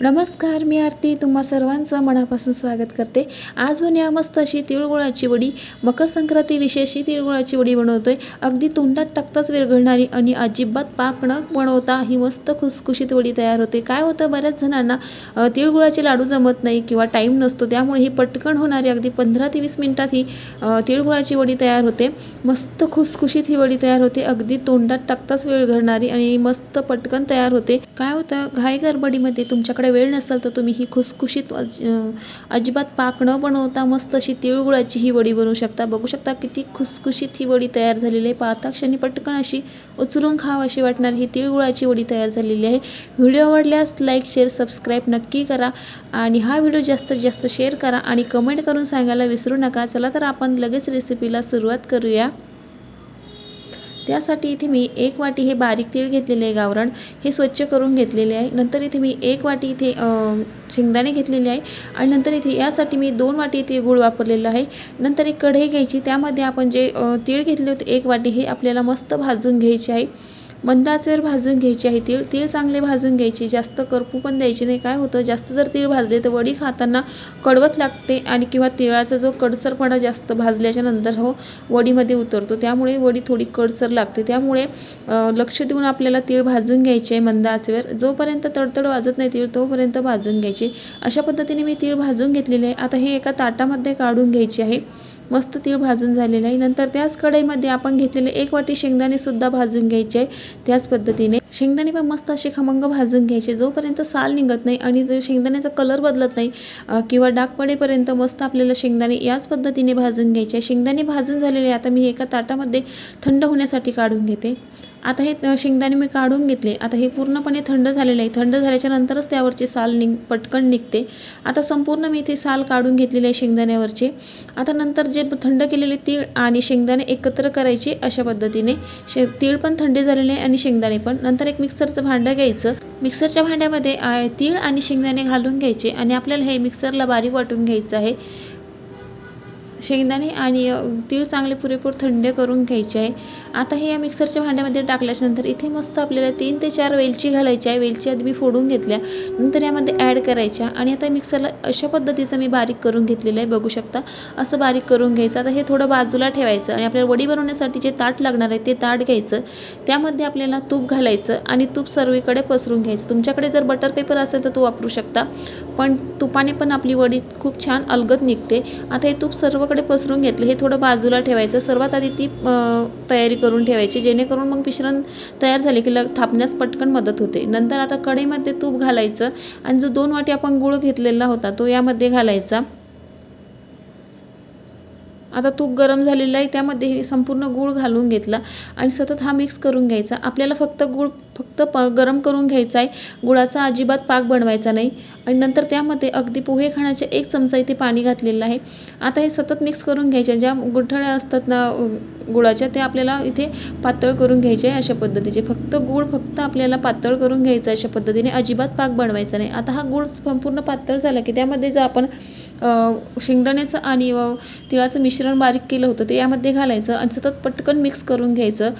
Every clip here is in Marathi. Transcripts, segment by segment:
नमस्कार मी आरती. तुम्हा सर्वांचं मनापासून स्वागत करते. आज या मस्त अशी तिळगुळाची वडी मकर संक्रांती विशेष ही तिळगुळाची वडी बनवतो आहे अगदी तोंडात टाकताच विरघळणारी आणि अजिबात पाक न बनवता ही मस्त खुसखुशीत वडी तयार होते. काय होतं बऱ्याच जणांना तिळगुळाचे लाडू जमत नाही किंवा टाईम नसतो. त्यामुळे ही पटकन होणारी अगदी पंधरा ते वीस मिनटात ही तिळगुळाची वडी तयार होते. मस्त खुसखुशीत ही वडी तयार होते. अगदी तोंडात टाकताच विरघळणारी आणि मस्त पटकन तयार होते. काय होतं घाई गडबडीमध्ये तुमच्याकडे वेळ नसेल तर तुम्ही ही खुसखुशीत अज- अजिबात पाक न बनवता मस्त अशी तिळगुळाची ही वडी बनवू शकता. बघू शकता किती खुसखुशीत ही वडी तयार झालेली आहे. पाहता क्षणी पटकन अशी उचलून खाव अशी वाटणारी. ही तिळगुळाची वडी तयार झालेली आहे. व्हिडिओ आवडल्यास लाईक शेअर सबस्क्राईब नक्की करा आणि हा व्हिडिओ जास्तीत जास्त शेअर करा आणि कमेंट करून सांगायला विसरू नका. चला तर आपण लगेच रेसिपीला सुरुवात करूया. त्यासाठी इथे मी एक वाटी हे बारीक तीळ घेतलेले आहे गावरण हे स्वच्छ करून घेतलेले आहे. नंतर इथे मी एक वाटी इथे शेंगदाणे घेतलेले आहे. आणि नंतर इथे यासाठी मी दोन वाटी इथे गूळ वापरलेला आहे. नंतर एक कढई घ्यायची. त्यामध्ये आपण जे तीळ घेतले होते एक वाटी हे आपल्याला मस्त भाजून घ्यायचे आहे. मंदाचेवर भाजून घ्यायची आहे तीळ तीळ चांगले भाजून घ्यायचे जास्त करपू पण द्यायचे नाही. काय होतं? जास्त जर तीळ भाजले तर वडी खाताना कडवत लागते आणि किंवा तिळाचा जो कडसरपणा जास्त भाजल्याच्या नंतर हो वडीमध्ये उतरतो. त्यामुळे वडी थोडी कडसर लागते. त्यामुळे लक्ष देऊन आपल्याला तीळ भाजून घ्यायचे आहे मंद आचेवर जोपर्यंत तडतड वाजत नाही तीळ तोपर्यंत भाजून घ्यायचे. अशा पद्धतीने मी तीळ भाजून घेतलेले आहे. आता हे एका ताटामध्ये काढून घ्यायचे आहे. मस्त तीळ भाजून झालेलं आहे. नंतर त्याच कढईमध्ये आपण घेतलेले एक वाटी शेंगदाणे सुद्धा भाजून घ्यायचे आहे त्याच पद्धतीने शेंगदाणे पण मस्त असे खमंग भाजून घ्यायचे. जोपर्यंत साल निघत नाही आणि जर शेंगदाण्याचा कलर बदलत नाही किंवा डाग पडेपर्यंत मस्त आपल्याला शेंगदाणे याच पद्धतीने भाजून घ्यायचे आहे शेंगदाणे भाजून झालेले आता मी एका ताटामध्ये थंड होण्यासाठी काढून घेते. आता हे शेंगदाणे मी काढून घेतले. आता हे पूर्णपणे थंड झालेलं आहे. थंड झाल्याच्या नंतरच त्यावरचे साल निघ पटकन निघते. आता संपूर्ण मी इथे साल काढून घेतलेले आहे शेंगदाण्यावरचे. आता नंतर जे थंड केलेले तीळ आणि शेंगदाणे एकत्र करायचे अशा पद्धतीने. शे तीळ पण थंडी झालेले आहे आणि शेंगदाणे पण. नंतर एक मिक्सरचं भांडं घ्यायचं. मिक्सरच्या भांड्यामध्ये तीळ आणि शेंगदाणे घालून घ्यायचे आणि आपल्याला हे मिक्सरला बारीक वाटून घ्यायचं आहे. शेंगदाणे आणि तीळ चांगले पुरेपूर थंड करून घ्यायचे आहे. आता हे या मिक्सरच्या भांड्यामध्ये टाकल्याच्यानंतर इथे मस्त आपल्याला तीन ते चार वेलची घालायची आहे. वेलची आधी मी फोडून घेतल्या नंतर यामध्ये ॲड करायच्या आणि आता मिक्सरला अशा पद्धतीचं मी बारीक करून घेतलेलं आहे. बघू शकता असं बारीक करून घ्यायचं. आता हे थोडं बाजूला ठेवायचं आणि आपल्याला वडी बनवण्यासाठी जे ताट लागणार आहे ते ताट घ्यायचं. त्यामध्ये आपल्याला तूप घालायचं आणि तूप सर्वीकडे पसरून घ्यायचं. तुमच्याकडे जर बटर पेपर असेल तर तो वापरू शकता पण तुपाने पण आपली वडी खूप छान अलगद निघते. आता हे तूप सर्व सर्वकडे पसरून घेतलं. हे थोडं बाजूला ठेवायचं. सर्वात आधी ती तयारी करून ठेवायची. जेणेकरून मग मिश्रण तयार झाले की लग थापण्यास पटकन मदत होते. नंतर आता कढईमध्ये तूप घालायचं. आणि जो दोन वाटी आपण गूळ घेतलेला होता तो यामध्ये घालायचा. आता तूप गरम झालेलं आहे त्यामध्ये हे संपूर्ण गूळ घालून घेतला आणि सतत हा मिक्स करून घ्यायचा. आपल्याला फक्त गूळ फक्त प गरम करून घ्यायचा आहे. गुळाचा अजिबात पाक बनवायचा नाही. आणि नंतर त्यामध्ये अगदी पोहे खाण्याचे एक चमचा इथे पाणी घातलेलं आहे. आता हे सतत मिक्स करून घ्यायचे. ज्या गुठळ्या असतात ना गुळाच्या त्या आपल्याला इथे पातळ करून घ्यायचे आहे अशा पद्धतीचे. फक्त गूळ फक्त आपल्याला पातळ करून घ्यायचा आहे अशा पद्धतीने. अजिबात पाक बनवायचा नाही. आता हा गूळ संपूर्ण पातळ झाला की त्यामध्ये जर आपण शेंगदाण्याचं आणि तिळाचं मिश्रण बारीक केलं होतं ते यामध्ये घालायचं आणि सतत पटकन मिक्स करून घ्यायचं.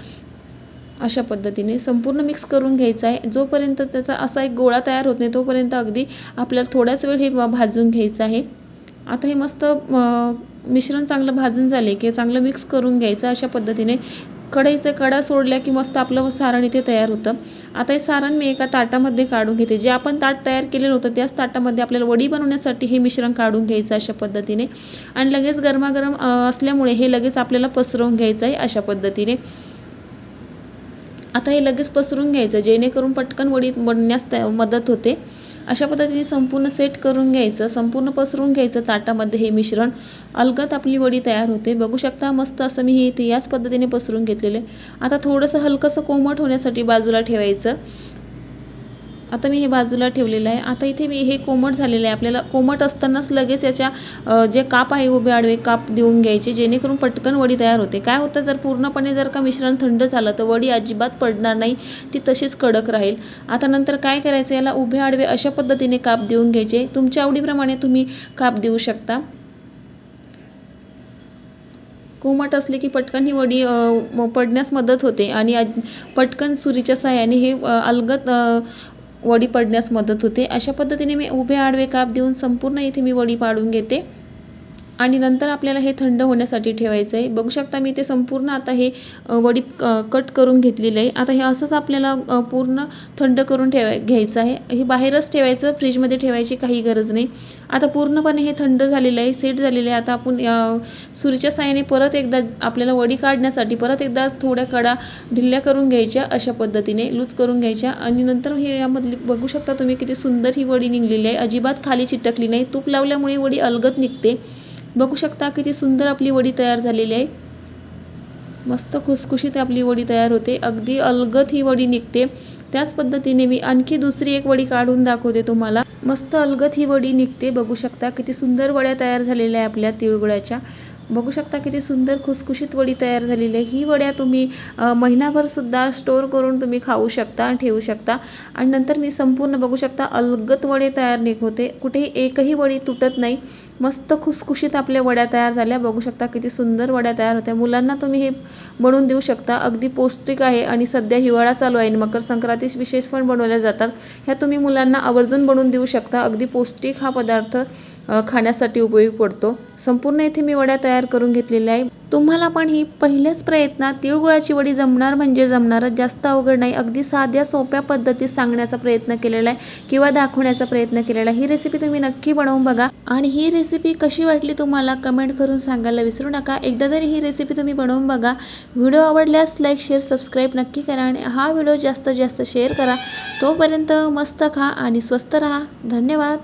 अशा पद्धतीने संपूर्ण मिक्स करून घ्यायचं आहे. जोपर्यंत त्याचा असा एक गोळा तयार होत नाही तोपर्यंत अगदी आपल्याला थोड्याच वेळ हे भाजून घ्यायचं आहे. आता हे मस्त मिश्रण चांगलं भाजून झाले की चांगलं मिक्स करून घ्यायचं अशा पद्धतीने. कढईचं कडा सोडल्या की मस्त आपलं सारण इथे तयार होतं. आता हे सारण मी एका ताटामध्ये काढून घेते. जे आपण ताट तयार केलेलं होतं त्याच ताटामध्ये आपल्याला वडी बनवण्यासाठी हे मिश्रण काढून घ्यायचं अशा पद्धतीने. आणि लगेच गरमागरम असल्यामुळे हे लगेच आपल्याला पसरवून घ्यायचं आहे अशा पद्धतीने. आता हे लगेच पसरून घ्यायचं जेणेकरून पटकन वडी बनण्यास मदत होते. अशा पद्धतीने संपूर्ण सेट करून घ्यायचं संपूर्ण पसरून घ्यायचं ताटामध्ये हे मिश्रण. अलगत आपली वडी तयार होते. बघू शकता मस्त असं मी हे इथे याच पद्धतीने पसरून घेतलेलं आहे. आता थोडंसं हलकंसं कोमट होण्यासाठी बाजूला ठेवायचं. आता मी हे बाजूला ठेवलेलं आहे. आता इथे मी हे कोमट झालेलं आहे. आपल्याला कोमट असतानाच लगेच याच्या जे काप आहे उभे आडवे काप देऊन घ्यायचे जेणेकरून पटकन वडी तयार होते. काय होतं जर पूर्णपणे जर का मिश्रण थंड झालं तर वडी अजिबात पडणार नाही. ती तशीच कडक राहील. आता नंतर काय करायचं याला उभे आडवे अशा पद्धतीने काप देऊन घ्यायचे. तुमच्या आवडीप्रमाणे तुम्ही काप देऊ शकता. कोमट असले की पटकन ही वडी पडण्यास मदत होते. आणि पटकन सुरीच्या सहाय्याने हे अलगत वडी पडण्यास मदत होते. अशा पद्धतीने मी उभे आडवे काप देऊन संपूर्ण इथे मी वडी पाडून घेते. आणि नंतर आपल्याला हे थंड होण्यासाठी ठेवायचं आहे बघू शकता मी ते संपूर्ण आता हे वडी कट करून घेतलेलं आहे. आता हे असंच आपल्याला पूर्ण थंड करून ठेवाय घ्यायचं आहे. हे बाहेरच ठेवायचं फ्रीजमध्ये ठेवायची काही गरज नाही. आता पूर्णपणे हे थंड झालेलं आहे सेट झालेलं आहे. आता आपण सुरीच्या साह्याने परत एकदा आपल्याला वडी काढण्यासाठी परत एकदा थोड्या कडा ढिल्ल्या करून घ्यायच्या अशा पद्धतीने लूज करून घ्यायच्या. आणि नंतर हे यामधली बघू शकता तुम्ही किती सुंदर ही वडी निघलेली आहे. अजिबात खाली चिटकली नाही. तूप लावल्यामुळे वडी अलगत निघते. बघू शकता किती सुंदर आपली वडी तयार झालेली आहे. मस्त खुसखुशीत आपली वडी तयार होते. अगदी अलगद ही वडी निघते. त्याच पद्धतीने मी आणखी दुसरी एक वडी काढून दाखवते तुम्हाला. मस्त अलगद ही वडी निघते. बघू शकता किती सुंदर वड्या तयार झालेल्या आहे आपल्या तिळगुळाच्या. बघू शकता किती सुंदर खुसखुशीत वडी तयार झालेली आहे. ही वड्या तुम्ही महिनाभरसुद्धा स्टोअर करून तुम्ही खाऊ शकता ठेवू शकता. आणि नंतर मी संपूर्ण बघू शकता अलगत वडे तयार निघ होते कुठेही एकही वडी तुटत नाही. मस्त खुसखुशीत आपल्या वड्या तयार झाल्या. बघू शकता किती सुंदर वड्या तयार होत्या. मुलांना तुम्ही हे बनवून देऊ शकता. अगदी पौष्टिक आहे आणि सध्या हिवाळा चालू आहे मकर संक्रांती विशेष पण बनवल्या जातात. ह्या तुम्ही मुलांना आवर्जून बनवून देऊ शकता. अगदी पौष्टिक हा पदार्थ खाण्यासाठी उपयोगी पडतो. संपूर्ण इथे मी वड्या तयार करून घेतलेल्या आहे. तुम्हाला पण ही पहिल्याच प्रयत्नात तिळगुळाची वडी जमणार म्हणजे जमणारच. जास्त अवघड नाही. अगदी साध्या सोप्या पद्धतीत सांगण्याचा प्रयत्न केलेला आहे किंवा दाखवण्याचा प्रयत्न केलेला आहे. ही रेसिपी तुम्ही नक्की बनवून बघा. आणि ही रेसिपी रेसिपी कशी वाटली तुम्हाला? कमेंट करून सांगायला विसरू नका. एकदा तरी ही रेसिपी तुम्ही बनवून बघा. व्हिडिओ आवडल्यास लाईक शेअर सबस्क्राईब नक्की करा आणि हा व्हिडिओ जास्तीत जास्त शेअर करा. तोपर्यंत मस्त खा आणि स्वस्त राहा. धन्यवाद.